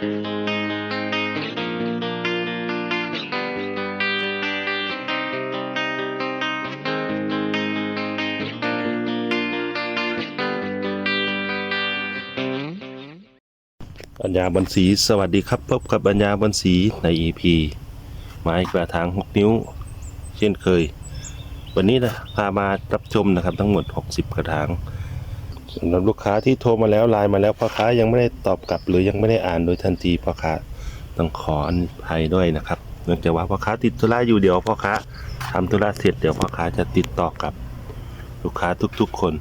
ปัญญาบันสีสวัสดีครับ พบกับปัญญาบันสีใน EP ไม้กระถาง 6 นิ้ว เช่นเคย วันนี้นะพามารับชมนะครับทั้งหมด 60 กระถาง สำหรับลูกค้าที่โทรมาแล้วไลน์มาแล้วพ่อค้ายังไม่ได้ตอบกลับ หรือยังไม่ได้อ่านโดยทันทีพ่อค้าต้องขออภัยด้วยนะครับเนื่องจากว่าพ่อค้าติดธุระอยู่เดี๋ยวพ่อค้าทำธุระเสร็จเดี๋ยวพ่อค้าจะติดต่อกับ ลูกค้าทุกๆ คน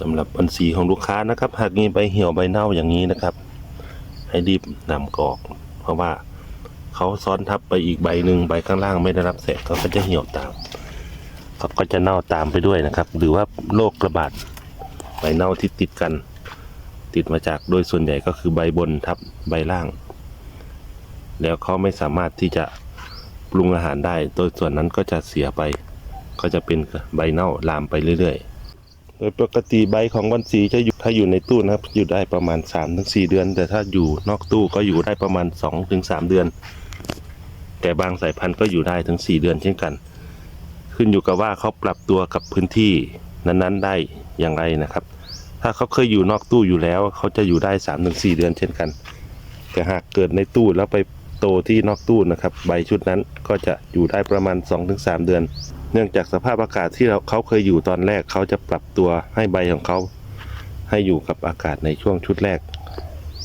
สำหรับบัญชีของลูกค้านะครับ หากมีใบเหี่ยวใบเน่าอย่างนี้นะครับ ให้รีบนำกรอก เพราะว่าเขาซ้อนทับไปอีกใบหนึ่งใบข้างล่างไม่ได้รับแสงเขาก็จะเหี่ยวตามเขาก็จะเน่าตามไปด้วยนะครับ หรือว่าโรคระบาด ใบเน่าที่ติดกัน ติดมาจากโดยส่วนใหญ่ก็คือใบบนทับใบล่าง แล้วเขาไม่สามารถที่จะปรุงอาหารได้ โดยส่วนนั้นก็จะเสียไป ก็จะเป็นใบเน่าลามไปเรื่อยๆ โดยปกติใบของวันสีจะอยู่ถ้าอยู่ในตู้นะครับอยู่ได้ประมาณ 3-4 เดือน แต่ถ้าอยู่นอกตู้ก็อยู่ได้ประมาณ 2-3 เดือน แต่บางสายพันธุ์ก็อยู่ได้ถึง 4 เดือนเช่นกัน ขึ้นอยู่กับว่าเขาปรับตัวกับพื้นที่นั้นๆได้อย่างไรนะครับ ถ้าเขาเคยอยู่นอกตู้อยู่แล้ว เขาจะอยู่ได้3-4เดือนเช่นกัน แต่หากเกิดในตู้แล้วไปโตที่นอกตู้นะครับ ใบชุดนั้นก็จะอยู่ได้ประมาณ 2-3 เดือน เนื่องจากสภาพอากาศที่เราเขาเคยอยู่ตอนแรกเขาจะปรับตัวให้ใบของเขา ให้อยู่กับอากาศในช่วงชุดแรก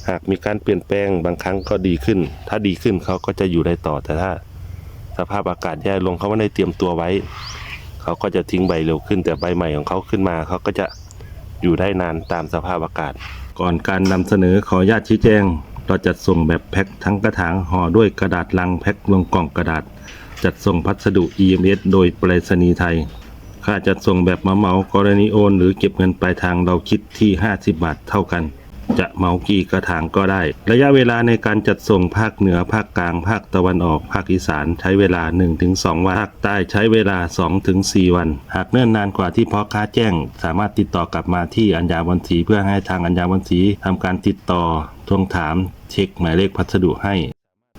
หากมีการเปลี่ยนแปลงบางครั้งก็ดีขึ้น ถ้าดีขึ้นเขาก็จะอยู่ได้ต่อแต่ถ้า สภาพอากาศแย่ลงเขาไม่ได้เตรียมตัวไว้ เขาก็จะทิ้งใบเร็วขึ้นแต่ใบใหม่ของเขาขึ้นมาเขาก็จะ อยู่ได้นานตามสภาพอากาศ ก่อนการนำเสนอขออนุญาตชี้แจง เราจัดส่งแบบแพ็คทั้งกระถางห่อด้วยกระดาษลังแพ็คลงกล่องกระดาษ จัดส่งพัสดุ EMS โดยไปรษณีย์ไทย ค่าจัดส่งแบบเหมากรณีโอน หรือเก็บเงินปลายทางเราคิดที่ 50 บาทเท่ากัน จะเหมากี่กระถางก็ได้ ระยะเวลาในการจัดส่งภาคเหนือภาคกลาง ภาคตะวันออก ภาคอีสานใช้เวลา 1-2 วัน ภาคใต้ใช้เวลา 2-4 วัน หากเนิ่นนานกว่าที่พ่อค้าแจ้ง สามารถติดต่อกลับมาที่อัญญาวันศรีเพื่อให้ทางอัญญาวันศรีทำการติดต่อทวงถามเช็คหมายเลขพัสดุให้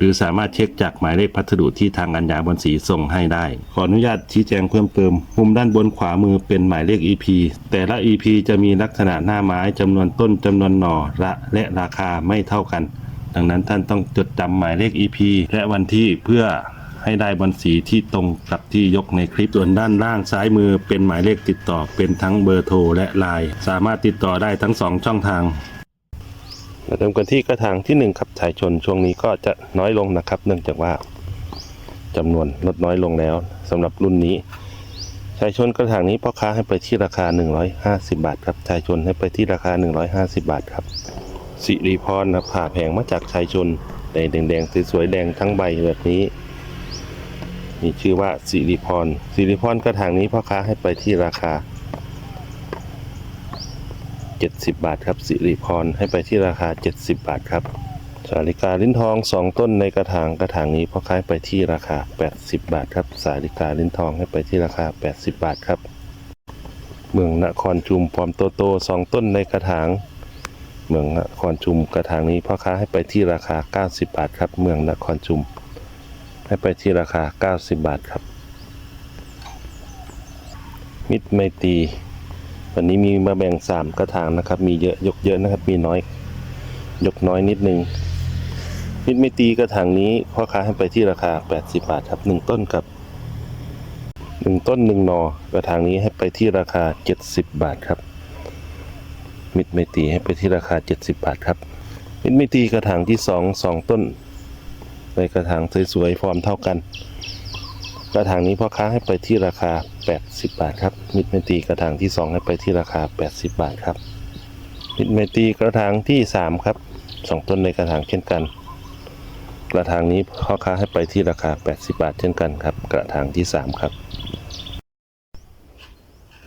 รือสามารถเช็คจากหมายเลขพัสดุที่ทางอัญญาบนสีส่งให้ได้ ขออนุญาตชี้แจงเพิ่มเติม มุมด้านบนขวามือเป็นหมายเลข EP แต่ละ EP จะมีลักษณะหน้าไม้จำนวนต้นจำนวนหน่อละและราคาไม่เท่ากัน ดังนั้นท่านต้องจดจำหมายเลข EP และวันที่เพื่อให้ได้บนสีที่ตรงกับที่ยกในคลิปส่วนด้านล่างซ้ายมือเป็นหมายเลขติดต่อเป็นทั้งเบอร์โทรและไลน์สามารถติดต่อได้ทั้งสองช่องทาง มาเริ่มกันที่กระถางที่หนึ่งครับสายชนช่วงนี้ก็จะน้อยลงนะครับ เนื่องจากว่าจำนวนลดน้อยลงแล้วสำหรับรุ่นนี้ชายชนกระถางนี้พ่อค้าให้ไปที่ราคา 150 บาทครับชายชนให้ไปที่ราคา 150 บาทครับสิริพรนะผ่าแผงมาจากชายชนแดงแดงๆสวยๆแดงทั้งใบแบบนี้มีชื่อว่าสิริพรสิริพรกระถางนี้พ่อค้าให้ไปที่ราคา 70 บาทครับสิริพรให้ไปที่ราคา 70 บาทครับสาลิกาลิ้นทอง 2 ต้นในกระถางกระถางนี้พ่อค้าให้ไปที่ราคา 80 บาทครับสาลิกาลิ้นทองให้ไปที่ราคา 80 บาทครับ เมืองนครชุมพร้อมโตโตสองต้นในกระถาง เมืองนครชุมกระถางนี้พ่อค้าให้ไปที่ราคา 90 บาทครับ เมืองนครชุม ให้ไปที่ราคา 90 บาทครับ มิตรไมตรี วันนี้มีมาแบ่งสามกระถางนะครับ มีเยอะยกเยอะนะครับ มีน้อย ยกน้อยนิดนึงมิดไม่ตีกระถางนี้พ่อค้าให้ไปที่ราคา 80 บาทครับหนึ่งต้นกับหนึ่งต้นหนึ่งนอกระถางนี้ให้ไปที่ราคา 70 บาทครับ มิดไม่ตีให้ไปที่ราคา 70 บาทครับ มิดไม่ตีกระถางที่สองสองต้น ในกระถางสวยๆฟอร์มเท่ากัน กระถางนี้พ่อค้าให้ไปที่ราคา 80 บาทครับมิดเมตีกระถางที่ 2 ให้ไปที่ราคา 80 บาทครับมิดเมตีกระถางที่ 3 ครับสองต้นในกระถางเช่นกัน กระถางนี้พ่อค้าให้ไปที่ราคา 80 บาทเช่นกันครับ กระถางที่ 3 ครับ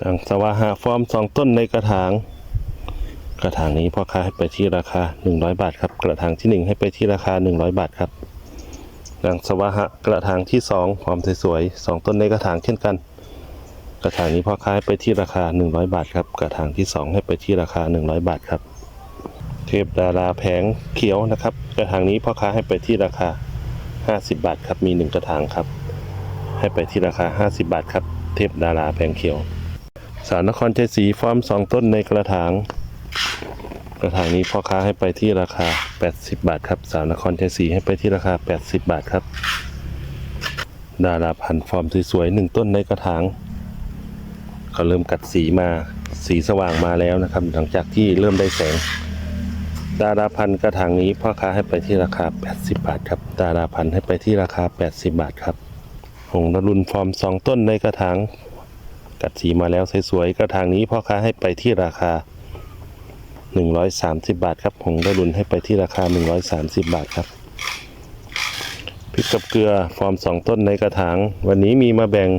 ดังสวาหาฟอร์ม 2 ต้นในกระถาง กระถางนี้พ่อค้าให้ไปที่ราคา 100 บาทครับ กระถางที่ 1 ให้ไปที่ราคา 100 บาทครับ ดังสวาหะกระถางที่สองหอมสวยๆสองต้นในกระถางเช่นกัน กระถางนี้พ่อค้าให้ไปที่ราคา 100 บาทครับ กระถางที่สองให้ไปที่ราคา 100 บาทครับ เทพดาราแผงเขียวนะครับ กระถางนี้พ่อค้าให้ไปที่ราคา 50 บาทครับมีหนึ่งกระถางครับ ให้ไปที่ราคา 50 บาทครับ เทพดาราแผงเขียว สารนครชัยศรีฟอร์มสองต้นในกระถาง กระถางนี้พ่อค้าให้ไปที่ราคา 80 บาทครับสาวนครชัยศรีให้ไปที่ราคา 80 บาทครับ ดาราพันธ์ฟอร์มสวยๆหนึ่งต้นในกระถางเขาเริ่มกัดสีมาสีสว่างมาแล้วนะครับ หลังจากที่เริ่มได้แสง ดาราพันธ์กระถางนี้พ่อค้าให้ไปที่ราคา 80 บาทครับ ดาราพันธ์ให้ไปที่ราคา 80 บาทครับหงส์นรุนฟอร์มสองต้นในกระถางกัดสีมาแล้วสวยๆกระถางนี้พ่อค้าให้ไปที่ราคา 130 บาทครับหงส์นรุนให้ไปที่ราคา 130 บาทครับพริกกับเกลือฟอร์มสองต้นในกระถาง วันนี้มีมาแบ่ง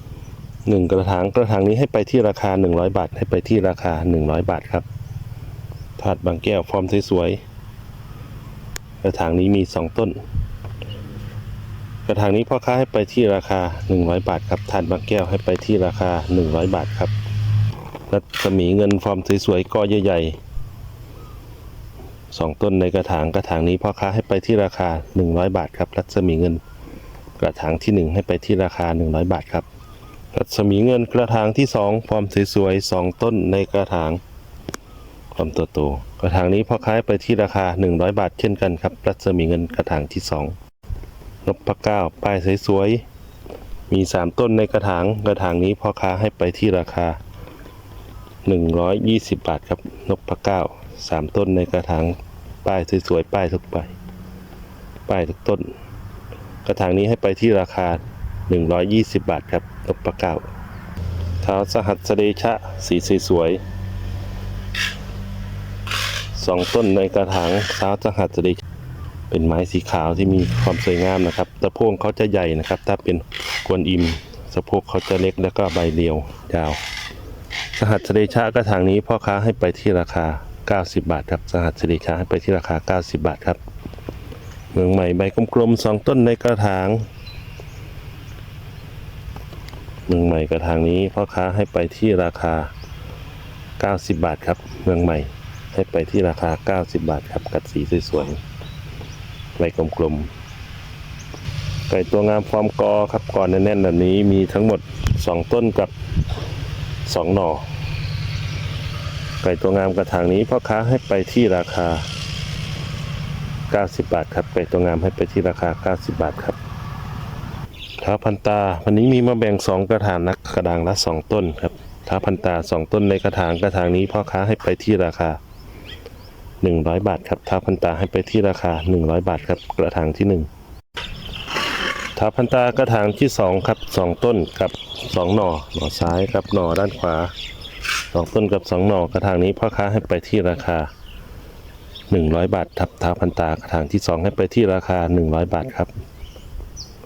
1 กระถางกระถางนี้ให้ไปที่ราคา 100 บาท ให้ไปที่ราคา 100 บาทครับถาดบางแก้วฟอร์มสวยๆกระถางนี้มี 2 ต้น กระถางนี้พ่อค้าให้ไปที่ราคา 100 บาทครับถาดบางแก้วให้ไปที่ราคา 100 บาทครับ รัศมีเงินฟอร์มสวยๆกอใหญ่ๆสองต้นในกระถางกระถางนี้พ่อค้าให้ไปที่ราคา 100 บาทครับ รัศมีเงิน กระถางที่ 1 ให้ไปที่ราคา 100 บาทครับ รัศมีเงินกระถางที่2ฟอร์มสวยๆสองต้นในกระถางความตัวโตกระถางนี้พ่อค้าไปที่ราคา 100 บาทเช่นกันครับ รัศมีเงินกระถางที่2นพเก้าป้ายสวยๆมี 3 ต้นในกระถาง กระถางนี้พ่อค้าให้ไปที่ราคา 120 บาทครับ นกพเก้าสามต้นในกระถางป้ายสวยๆป้ายทุกใบป้ายทุกต้น กระถางนี้ให้ไปที่ราคา 120 บาทครับ นกพเก้าเท้าสหัสเดชะสีสวยๆสองต้นในกระถางเท้าสหัสเดีเป็นไม้สีขาวที่มีความสวยงามนะครับตะโพกเขาจะใหญ่นะครับ ถ้าเป็นกวนอิมสะโพกเขาจะเล็กแล้วก็ใบเรียวยาว สหัสเดชะกระถางนี้พ่อค้าให้ไปที่ราคา 90 บาทครับ สหัสเดชะให้ไปที่ราคา 90 บาทครับ เมืองใหม่ใบกลมๆสองต้นในกระถาง เมืองใหม่กระถางนี้พ่อค้าให้ไปที่ราคา 90 บาทครับ เมืองใหม่ให้ไปที่ราคา 90 บาทครับ กัดสีสวยๆใบกลมๆไก่ตัวงามฟอร์มกอครับกอแน่นๆแบบนี้มีทั้งหมด 2 ต้นกับ 2หน่อ ไก่ตัวงามกระถางนี้พ่อค้าให้ไปที่ราคา 90 บาทครับ ไก่ตัวงามให้ไปที่ราคา 90 บาทครับท้าพันตา วันนี้มีมาแบ่ง2กระถางนักกระดางละ2ต้นครับท้าพันตาสองต้นในกระถางกระถางนี้พ่อค้าให้ไปที่ราคา 100 บาทครับท้าพันตาให้ไปที่ราคา 100 บาทครับกระถางที่ 1 ท้าพันตากระถางที่2ครับสองต้นกับสองหน่อหน่อซ้ายกับหน่อด้านขวาสองต้นกับสองหน่อกระถางนี้พ่อค้าให้ไปที่ราคา 100 บาทครับท้าพันตากระถางที่2ให้ไปที่ราคา 100 บาทครับ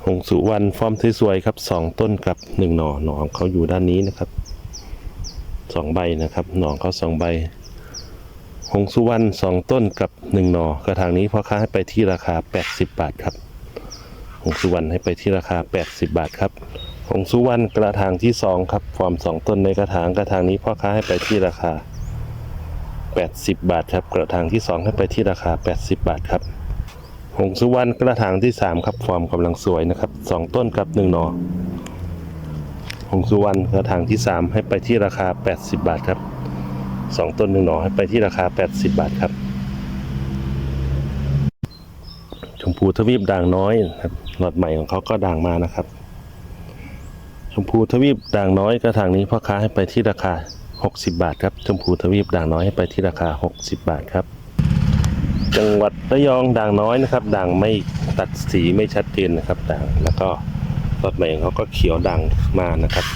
หงสุวรรณฟอร์มสวยๆครับสองต้นกับหนึ่งหน่อหน่อของเขาอยู่ด้านนี้นะครับสองใบนะครับหน่อเขาสองใบหงสุวรรณสองต้นกับหนึ่งหน่อกระถางนี้พ่อค้าให้ไปที่ราคา 80 บาทครับ หงสุวรรณให้ไปที่ราคา 80 บาทครับหงสุวรรณกระถางที่สองครับ ฟอร์มสองต้นในกระถางกระถางนี้พ่อค้าให้ไปที่ราคา 80 บาทครับ กระถางที่สองให้ไปที่ราคา 80 บาทครับหงสุวรรณกระถางที่ 3 ครับ ฟอร์มกำลังสวยนะครับสองต้นกับ 1 หน่อหงสุวรรณกระถางที่ 3 ให้ไปที่ราคา 80 บาทครับสองต้นหนึ่งหน่อให้ไปที่ราคา 80 บาทครับชมพูทวีปด่างน้อยนะครับ หลอดใหม่ของเขาก็ด่างมานะครับ ชมพูทวีปด่างน้อยกระถางนี้พ่อค้าให้ไปที่ราคา 60 บาทครับชมพูทวีปด่างน้อยให้ไปที่ราคา 60 บาทครับ จังหวัดระยองด่างน้อยนะครับ ด่างไม่ตัดสีไม่ชัดเจนนะครับ ด่างแล้วก็หลอดใหม่ของเขาก็เขียวด่างมานะครับ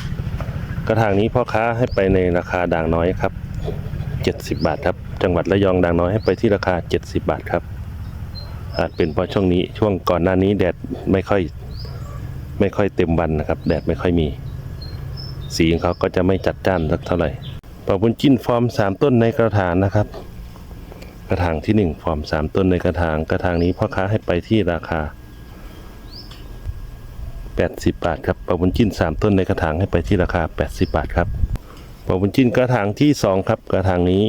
กระถางนี้พ่อค้าให้ไปในราคาด่างน้อยครับ70 บาทครับ จังหวัดระยองด่างน้อยให้ไปที่ราคา 70 บาทครับ อาจเป็นเพราะช่วงนี้ช่วงก่อนหน้านี้แดดไม่ค่อยไม่ค่อยเต็มวันนะครับ แดดไม่ค่อยมี สีของเขาก็จะไม่จัดจ้านสักเท่าไหร่ปะบุญจิ้นฟอร์ม3ต้นในกระถางนะครับ กระถางที่1ฟอร์ม3ต้นในกระถางกระถางนี้พ่อค้าให้ไปที่ราคา80 บาทครับปะบุญจิ้น 3 ต้นในกระถางให้ไปที่ราคา 80 บาทครับปะบุญจิ้นกระถางที่ 2 ครับ กระถางนี้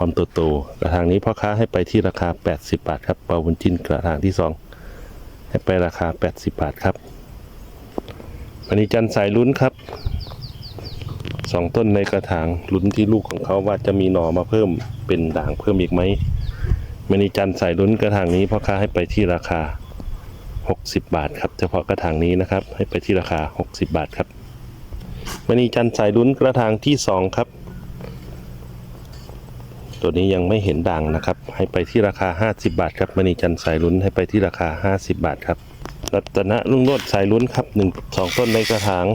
ความโตโตกระถางนี้พ่อค้าให้ไปที่ราคา 80 บาทครับเปาบุญจินกระถางที่ 2 ให้ไปราคา 80 บาทครับวันนี้จันสายลุ้นครับสองต้นในกระถางลุ้นที่ลูกของเขาว่าจะมีหน่อมาเพิ่มเป็นด่างเพิ่มอีกไหมมณีจันสายลุ้นกระถางนี้พ่อค้าให้ไปที่ราคา 60 บาทครับเฉพาะกระถางนี้นะครับให้ไปที่ราคา 60 บาทครับมณีจันสายลุ้นกระถางที่ 2 ครับ ตัวนี้ยังไม่เห็นด่างนะครับ ให้ไปที่ราคา 50 บาทครับมณีจันทร์สายลุ้นให้ไปที่ราคา 50 บาทครับรัตนะลุงโรดสายลุ้นครับหนึ่งสองต้นในกระถาง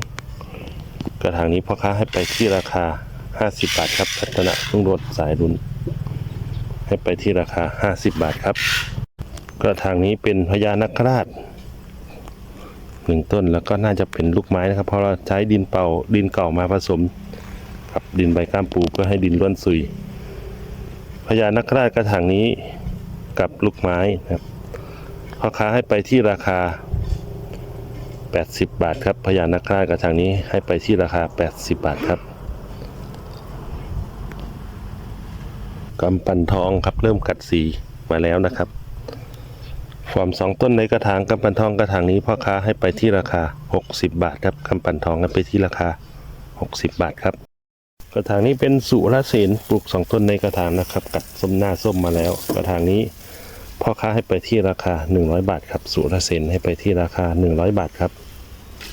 กระถางนี้พ่อค้าให้ไปที่ราคา 50 บาทครับรัตนะลุงโรดสายลุ้น ให้ไปที่ราคา 50 บาทครับ กระถางนี้เป็นพญานาคราชหนึ่งต้นแล้วก็น่าจะเป็นลูกไม้นะครับ เพราะเราใช้ดินเป่าดินเก่ามาผสม กับดินใบก้ามปูเพื่อให้ดินร่วนซุย พญานาคราชกระถางนี้กับลูกไม้นะครับพ่อค้าให้ไปที่ราคา 80 บาทครับพญานาคราชกระถางนี้ให้ไปที่ราคา 80 บาทครับกำปั่นทองครับเริ่มกัดสีมาแล้วนะครับฟอร์มสองต้นในกระถางกำปั่นทองกระถางนี้พ่อค้าให้ไปที่ราคา 60 บาทครับกำปั่นทองให้ไปที่ราคา 60 บาทครับ กระถางนี้เป็นสุรเสนปลูกสองต้นในกระถางนะครับ กัดส้มหน้าส้มมาแล้ว กระถางนี้พ่อค้าให้ไปที่ราคา 100 บาทครับสุรเสนให้ไปที่ราคา 100 บาทครับ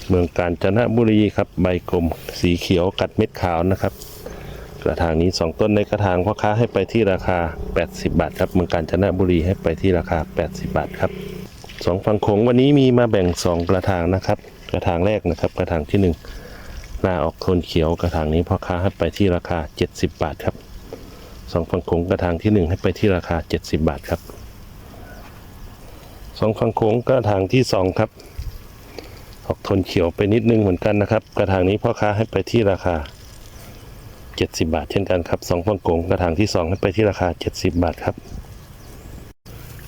เมืองกาญจนบุรีครับใบกลมสีเขียวกัดเม็ดขาวนะครับ กระถางนี้สองต้นในกระถางพ่อค้าให้ไปที่ราคา 80 บาทครับเมืองกาญจนบุรีให้ไปที่ราคา 80 บาทครับสองฝั่งโขงวันนี้มีมาแบ่งสองกระถางนะครับ กระถางแรกนะครับ กระถางที่หนึ่ง หน้าออกโทนเขียวกระถางนี้พ่อค้าให้ไปที่ราคา 70 บาทครับสองฝั่งโขงกระถางที่ 1 ให้ไปที่ราคา 70 บาทครับสองฝั่งโขงกระถางที่ 2 ครับ ออกโทนเขียวไปนิดนึงเหมือนกันนะครับ กระถางนี้พ่อค้าให้ไปที่ราคา 70 บาท เช่นกันครับสองฝั่งโขงกระถางที่ 2 ให้ไปที่ราคา 70 บาทครับ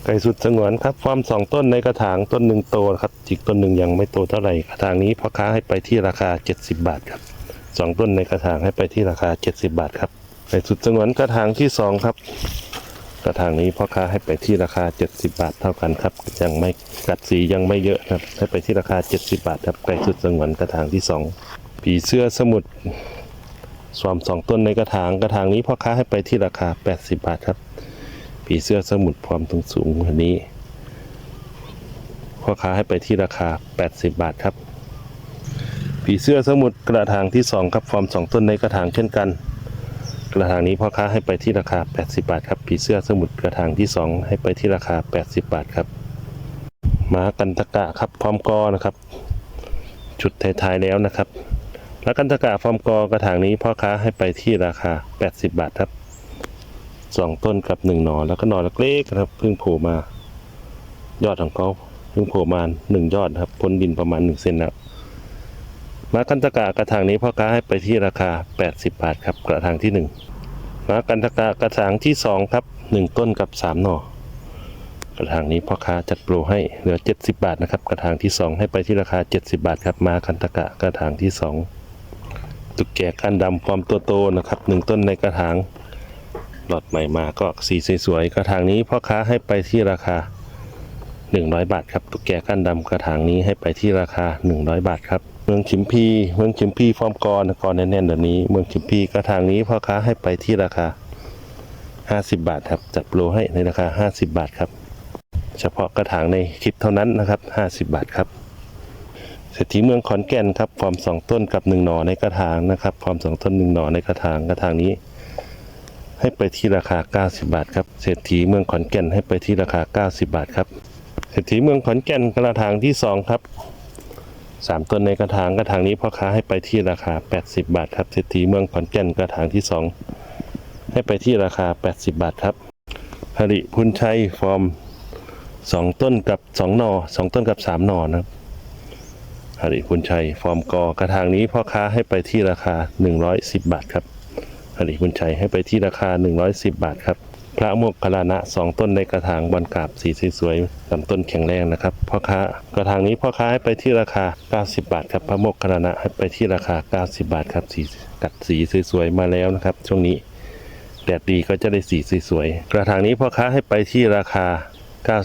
ไก่สุดสงวนครับฟอร์มสองต้นในกระถางต้นหนึ่งโตครับอีกต้นหนึ่งยังไม่โตเท่าไหร่กระถางนี้พ่อค้าให้ไปที่ราคา 70 บาทครับสองต้นในกระถางให้ไปที่ราคา 70 บาทครับไก่สุดสงวนกระถางที่สองครับ กระถางนี้พ่อค้าให้ไปที่ราคา 70 บาทเท่ากันครับยังไม่กัดสียังไม่เยอะครับให้ไปที่ราคา 70 บาทครับไก่สุดสงวนกระถางที่สองผีเสื้อสมุทรสวมสองต้นในกระถางกระถางนี้พ่อค้าให้ไปที่ราคา 80 บาทครับ ผีเสื้อสมุดความสูงสูงอันนี้พ่อค้าให้ไปที่ราคา 80 บาทครับ ผีเสื้อสมุดกระถางที่ 2 ครับฟอร์ม 2 ต้นในกระถางเช่นกัน กระถางนี้พ่อค้าให้ไปที่ราคา 80 บาทครับ ผีเสื้อสมุดกระถางที่ 2 ให้ไปที่ราคา 80 บาทครับหมากันตะกะครับพร้อมกอนะครับชุดท้ายๆแล้วนะครับ แล้วกันตะกะฟอร์มกอกระถางนี้พ่อค้าให้ไปที่ราคา 80 บาทครับ สองต้นกับหนึ่งหนอแล้วก็หนอเล็กๆนะครับเพิ่งโผล่มา ยอดของเขาเพิ่งโผล่มาหนึ่งยอดครับพ้นดินประมาณหนึ่งเซนแล้วมากันตะกะกระถางนี้พ่อค้าให้ไปที่ราคา 80 บาทครับกระถางที่หนึ่งมากันตะกะกระถางที่สองครับหนึ่งต้นกับสามหนอกระถางนี้พ่อค้าจัดโปรให้เหลือ 70 บาทนะครับกระถางที่สองให้ไปที่ราคา 70 บาทครับมากันตะกะกระถางที่สองตุกแก่ก้านดำความตัวโตนะครับหนึ่งต้นในกระถาง ลอดใหม่มาก็สีสวยๆกระถางนี้พ่อค้าให้ไปที่ราคา 100 บาทครับตุ๊กแกก้านดำกระถางนี้ให้ไปที่ราคา 100 บาทครับเมืองชิมพีเมืองชิมพีฟอร์มกรกรแน่นๆเดี๋ยวนี้ เมืองชิมพีกระถางนี้พ่อค้าให้ไปที่ราคา 50 บาทครับจัดโปรให้ในราคา 50 บาทครับ เฉพาะกระถางในคลิปเท่านั้นนะครับ 50 บาทครับเศรษฐีเมืองขอนแก่นครับฟอร์มสองต้นกับหนึ่งหน่อในกระถางนะครับฟอร์มสองต้นหนึ่งหน่อในกระถางกระถางนี้ ให้ไปที่ราคา 90 บาทครับเศรษฐีเมืองขอนแก่นให้ไปที่ราคา 90 บาทครับเศรษฐีเมืองขอนแก่นกระถางที่ 2 ครับ 3 ต้นในกระถางกระถางนี้พ่อค้าให้ไปที่ราคา 80 บาทครับเศรษฐีเมืองขอนแก่นกระถางที่ 2 ให้ไปที่ราคา 80 บาทครับหริพุนชัยฟอร์ม 2 ต้นกับ 2 หนอ 2 ต้นกับ 3 หนอนะครับหริพุนชัยฟอร์มกอกระถางนี้พ่อค้าให้ไปที่ราคา 110 บาทครับ หริคุณชัยให้ไปที่ราคา 110 บาทครับ พระโมกขลานะสองต้นในกระถางบอนกราบสีสวยๆลำต้นแข็งแรงนะครับพ่อค้ากระถางนี้พ่อค้าให้ไปที่ราคา 90 บาทครับพระโมกขลานะให้ไปที่ราคา 90 บาทครับสีกัดสีสวยๆมาแล้วนะครับ ช่วงนี้แดดดีก็จะได้สีสวยๆกระถางนี้พ่อค้าให้ไปที่ราคา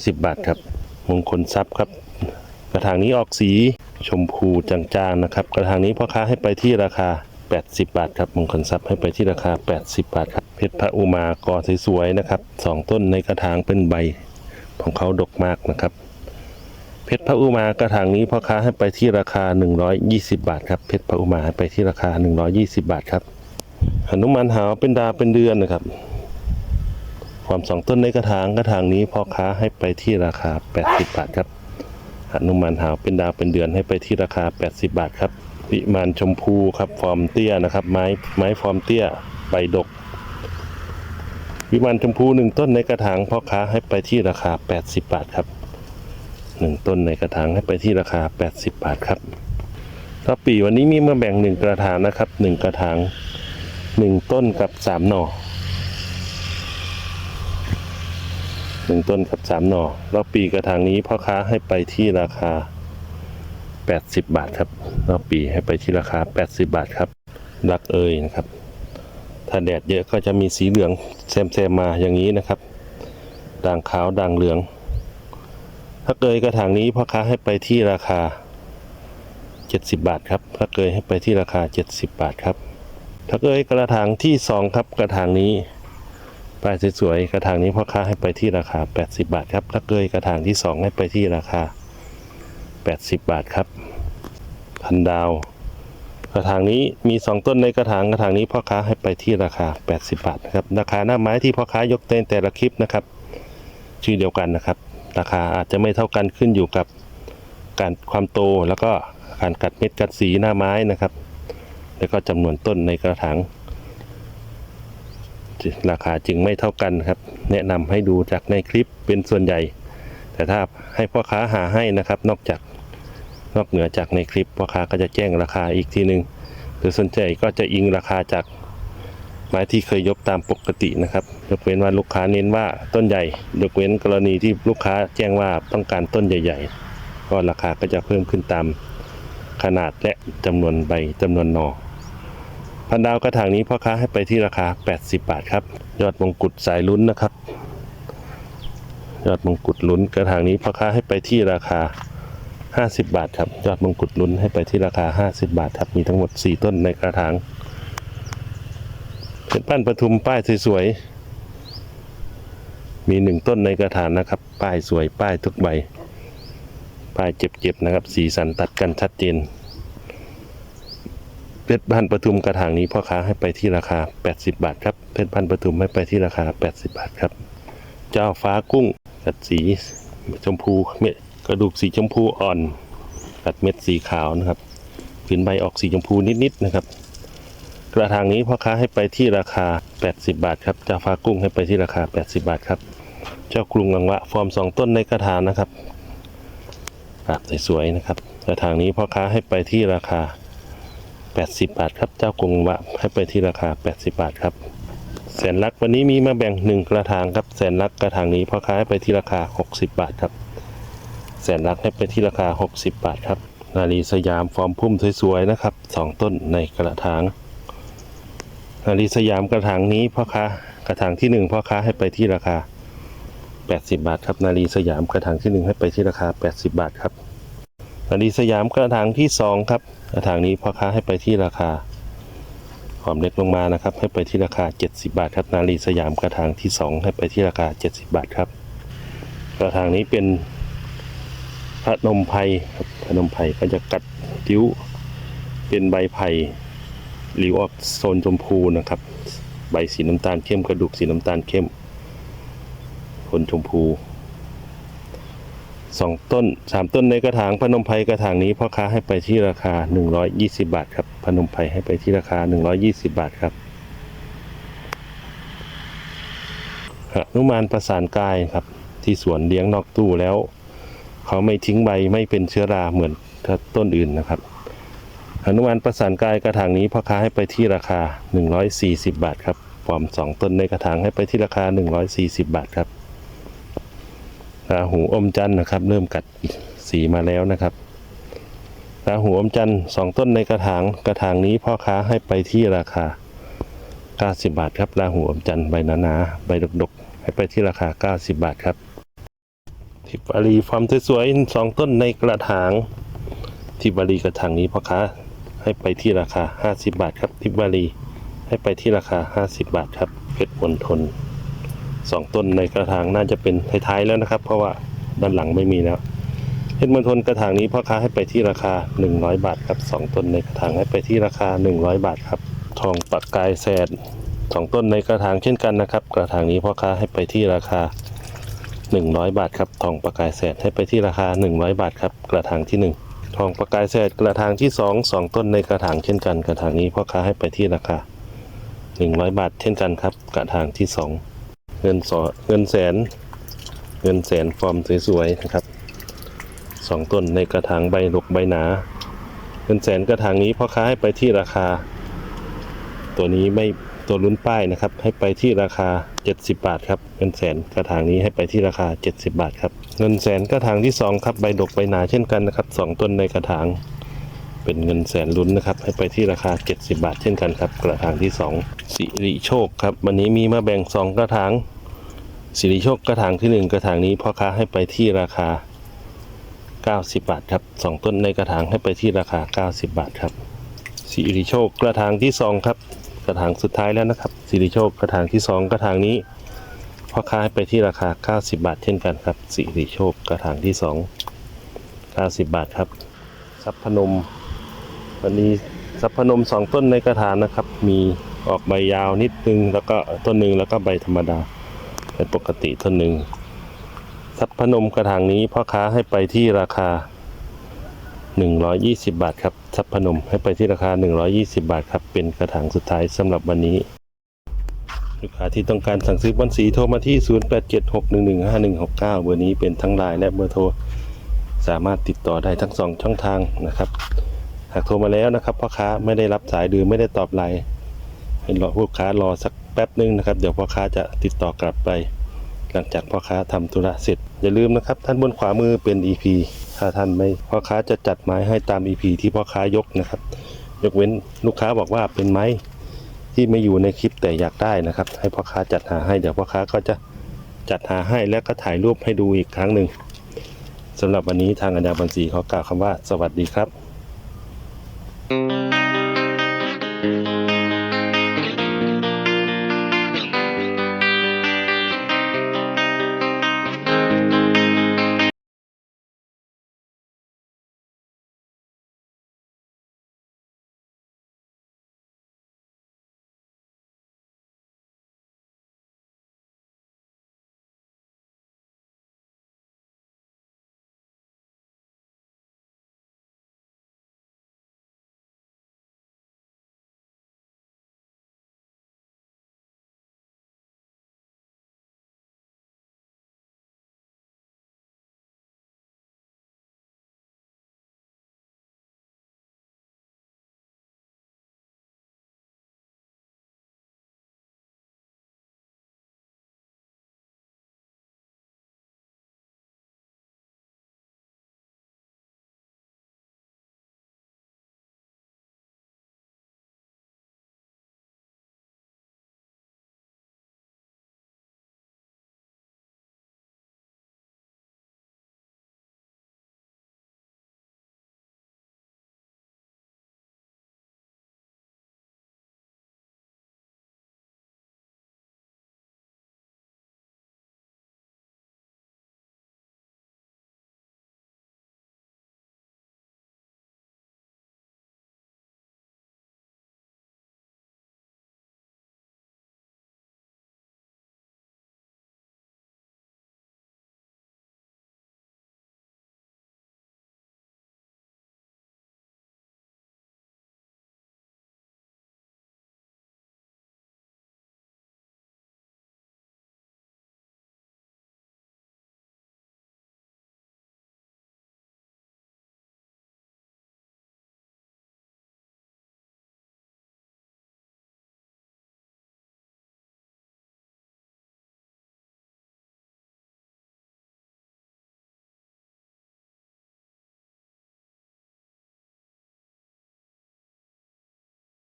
90 บาทครับมงคลทรัพย์ครับ กระถางนี้ออกสีชมพูจางๆนะครับ กระถางนี้พ่อค้าให้ไปที่ราคา 80 บาทครับมงคลทรัพย์ให้ไปที่ราคา 80 บาทครับเพชรพระอุมากอสวยๆนะครับสองต้นในกระถางเป็นใบของเขาดกมากนะครับ เพชรพระอุมากระถางนี้พ่อค้าให้ไปที่ราคา 120 บาทครับเพชรพระอุมาให้ไปที่ราคา 120 บาทครับหนุมานหาวเป็นดาวเป็นเดือนนะครับ ความสองต้นในกระถางกระถางนี้พ่อค้าให้ไปที่ราคา 80 บาทครับหนุมานหาวเป็นดาวเป็นเดือนให้ไปที่ราคา 80 บาทครับ วิมานชมพูครับฟอร์มเตี้ยนะครับ ไม้ไม้ฟอร์มเตี้ยใบดก วิมานชมพูหนึ่งต้นในกระถางพ่อค้าให้ไปที่ราคา 80 บาทครับหนึ่งต้นในกระถางให้ไปที่ราคา 80 บาทครับถ้าปีวันนี้มีมาแบ่งหนึ่งกระถางนะครับหนึ่งกระถางหนึ่งต้นกับสามหน่อหนึ่งต้นกับสามหน่อรอบปีกระถางนี้พ่อค้าให้ไปที่ราคา 80 บาทครับรอบปีให้ไปที่ราคา 80 บาทครับรักเอยนะครับ ถ้าแดดเยอะก็จะมีสีเหลืองแซมๆมาอย่างนี้นะครับ ด่างขาวด่างเหลือง ถ้าเกยกระถางนี้พ่อค้าให้ไปที่ราคา 70 บาทครับถ้าเกยให้ไปที่ราคา 70 บาทครับถ้าเกยกระถางที่สองครับกระถางนี้ป้ายสวยๆกระถางนี้พ่อค้าให้ไปที่ราคา 80 บาทครับถ้าเกยกระถางที่ 2 ให้ไปที่ราคา 80 บาทครับพันดาว กระถางนี้มี 2 ต้นในกระถางกระถางนี้พ่อค้าให้ไปที่ราคา 80 บาทนะครับราคาหน้าไม้ที่พ่อค้ายกเต้นแต่ละคลิปนะครับ ชื่อเดียวกันนะครับ ราคาอาจจะไม่เท่ากันขึ้นอยู่กับการความโตแล้วก็การกัดเม็ดกัดสีหน้าไม้นะครับ แล้วก็จำนวนต้นในกระถางราคาจึงไม่เท่ากันครับ แนะนำให้ดูจากในคลิปเป็นส่วนใหญ่ แต่ถ้าให้พ่อค้าหาให้นะครับ นอกจาก นอกเหนือจากในคลิปพ่อค้าก็จะแจ้งราคาอีกทีหนึ่งหรือสนใจก็จะอิงราคาจากไม้ที่เคยยกตามปกตินะครับ ยกเว้นว่าลูกค้าเน้นว่าต้นใหญ่ ยกเว้นกรณีที่ลูกค้าแจ้งว่าต้องการต้นใหญ่ ๆ ก็ราคาก็จะเพิ่มขึ้นตามขนาดและจำนวนใบจำนวนหนอพันดาวกระถางนี้พ่อค้าให้ไปที่ราคา 80 บาทครับ ยอดมงกุฎสายลุ้นนะครับ ยอดมงกุฎลุ้นกระถางนี้พ่อค้าให้ไปที่ราคา 50 บาทครับยอดมงกุฎลุ้นให้ไปที่ราคา 50 บาทครับมีทั้งหมด 4 ต้นในกระถางเป็นปั้นปทุมป้ายสวยๆ มีหนึ่งต้นในกระถางนะครับ ป้ายสวยป้ายทุกใบ ป้ายเจ็บๆนะครับ สีสันตัดกันชัดเจนเพชรพันธุ์ปทุมกระถางนี้พ่อค้าให้ไปที่ราคา 80 บาทครับเพชรพันธุ์ปทุมให้ไปที่ราคา 80 บาทครับ เจ้าฟ้ากุ้งกัดสีชมพูเม็ด กระดูกสีชมพูอ่อนกัดเม็ดสีขาวนะครับผืนใบออกสีชมพูนิดๆนะครับ กระถางนี้พ่อค้าให้ไปที่ราคา 80 บาทครับเจ้าฟ้ากุ้งให้ไปที่ราคา 80 บาทครับ เจ้ากรุงอังวะฟอร์มสองต้นในกระถางนะครับกาบสวยๆนะครับ กระถางนี้พ่อค้าให้ไปที่ราคา 80 บาทครับ เจ้ากรุงวะให้ไปที่ราคา 80 บาทครับ แสนลักวันนี้มีมาแบ่งหนึ่งกระถางครับ แสนลักกระถางนี้พ่อค้าให้ไปที่ราคา 60 บาทครับ แสนลักให้ไปที่ราคา 60 บาทครับ นาลีสยามฟอร์มพุ่มสวยๆนะครับสองต้นในกระถาง นาลีสยามกระถางนี้พ่อค้ากระถางที่หนึ่งพ่อค้าให้ไปที่ราคา 80 บาทครับ นาลีสยามกระถางที่หนึ่งให้ไปที่ราคา 80 บาทครับ นาลีสยามกระถางที่สองครับ กระถางนี้พ่อค้าให้ไปที่ราคาความเล็กลงมานะครับ ให้ไปที่ราคา 70 บาทครับ นาลีสยามกระถางที่สองให้ไปที่ราคา 70 บาทครับ กระถางนี้เป็น นมไพรครับพนมไพรก็จะกัดติ้วเป็นใบไผ่หลิวออกโซนชมพูนะครับ ใบสีน้ำตาลเข้มกระดูกสีน้ำตาลเข้มคนชมพูสองต้นสามต้นในกระถางพนมไพรกระถางนี้พ่อค้าให้ไปที่ราคา 120 บาทครับพนมไพรให้ไปที่ราคา 120 บาทครับหนุมานประสานกายครับ ที่สวนเลี้ยงนอกตู้แล้ว เขาไม่ทิ้งใบไม่เป็นเชื้อราเหมือนต้นอื่นนะครับหนุมานประสานกายกระถางนี้พ่อค้าให้ไปที่ราคา 140 บาทครับฟอร์มสองต้นในกระถางให้ไปที่ราคา 140 บาทครับราหูอมจันนะครับ เริ่มกัดสีมาแล้วนะครับราหูอมจันสองต้นในกระถางกระถางนี้พ่อค้าให้ไปที่ราคา 90 บาทครับลาหูอมจันใบหนาๆใบดกๆ ให้ไปที่ราคา 90 บาทครับ ทิปอารีฟามสวยๆสองต้นในกระถาง ทิปอารีกระถางนี้พ่อค้าให้ไปที่ราคา 50 บาทครับ ทิปอารีให้ไปที่ราคา 50 บาทครับเพชรมณฑลสองต้นในกระถางน่าจะเป็นท้ายๆแล้วนะครับ เพราะว่าด้านหลังไม่มีแล้วเพชรมณฑลกระถางนี้พ่อค้าให้ไปที่ราคา 100 บาทครับสองต้นในกระถางให้ไปที่ราคา 100 บาทครับ ทองปักกายแสดสองต้นในกระถางเช่นกันนะครับ กระถางนี้พ่อค้าให้ไปที่ราคา 100 บาทครับทองประกายแสดให้ไปที่ราคา 100 บาทครับกระถางที่ 1 ทองประกายแสดกระถางที่ 2 2 ต้นในกระถางเช่นกัน กระถางนี้พ่อค้าให้ไปที่ราคา 100 บาท เช่นกันครับ กระถางที่ 2 เงินสอเงินแสน เงินแสนฟอร์มสวยๆนะครับสองต้นในกระถางใบหลกใบหนาเงินแสนกระถางนี้พ่อค้าให้ไปที่ราคา ตัวนี้ไม่ ตัวลุ้นป้ายนะครับ ให้ไปที่ราคา 70 บาทครับเงินแสนกระถางนี้ให้ไปที่ราคา 70 บาทครับเงินแสนกระถางที่ 2 ครับใบดกใบหนาเช่นกันนะครับสองต้นในกระถาง เป็นเงินแสนลุ้นนะครับ ให้ไปที่ราคา 70 บาท เช่นกันครับ กระถางที่ 2 สิริโชคครับวันนี้มีมาแบ่ง 2 กระถางสิริโชคกระถางที่ 1 กระถางนี้พ่อค้าให้ไปที่ราคา90 บาทครับสองต้นในกระถางให้ไปที่ราคา 90 บาทครับสิริโชคกระถางที่ 2 ครับ กระถางสุดท้ายแล้วนะครับสิริโชคกระถางที่ 2 กระถางนี้พ่อค้าให้ไปที่ราคา 90 บาท เช่นกันครับสิริโชคกระถางที่ 2 90 บาทครับสัพพนมวันนี้สัพพนมสองต้นในกระถางนะครับ มีออกใบยาวนิดนึงแล้วก็ต้นหนึ่งแล้วก็ใบธรรมดาเป็นปกติต้นหนึ่งสัพพนมกระถางนี้พ่อค้าให้ไปที่ราคา 120 บาทครับสัพพนมให้ไปที่ราคา 120 บาทครับ เป็นกระถางสุดท้ายสำหรับวันนี้ ลูกค้าที่ต้องการสั่งซื้อบอนสีโทรมาที่ 0876115169 เบอร์นี้เป็นทั้งไลน์และเบอร์โทร สามารถติดต่อได้ทั้งสองช่องทางนะครับ หากโทรมาแล้วนะครับพ่อค้าไม่ได้รับสายหรือไม่ได้ตอบไลน์ให้รอลูกค้ารอสักแป๊บนึงนะครับ เดี๋ยวพ่อค้าจะติดต่อกลับไป หลังจากพ่อค้าทำธุระเสร็จอย่าลืมนะครับท่านบนขวามือเป็น EP ถ้าท่านไม่พ่อค้าจะจัดไม้ให้ตาม EP ที่พ่อค้ายกนะครับ ยกเว้นลูกค้าบอกว่าเป็นไม้ที่ไม่อยู่ในคลิปแต่อยากได้นะครับ ให้พ่อค้าจัดหาให้เดี๋ยวพ่อค้าก็จะจัดหาให้แล้วก็ถ่ายรูปให้ดูอีกครั้งหนึ่งสำหรับวันนี้ทางอัญญาบัญชีขอกล่าวคำว่าสวัสดีครับ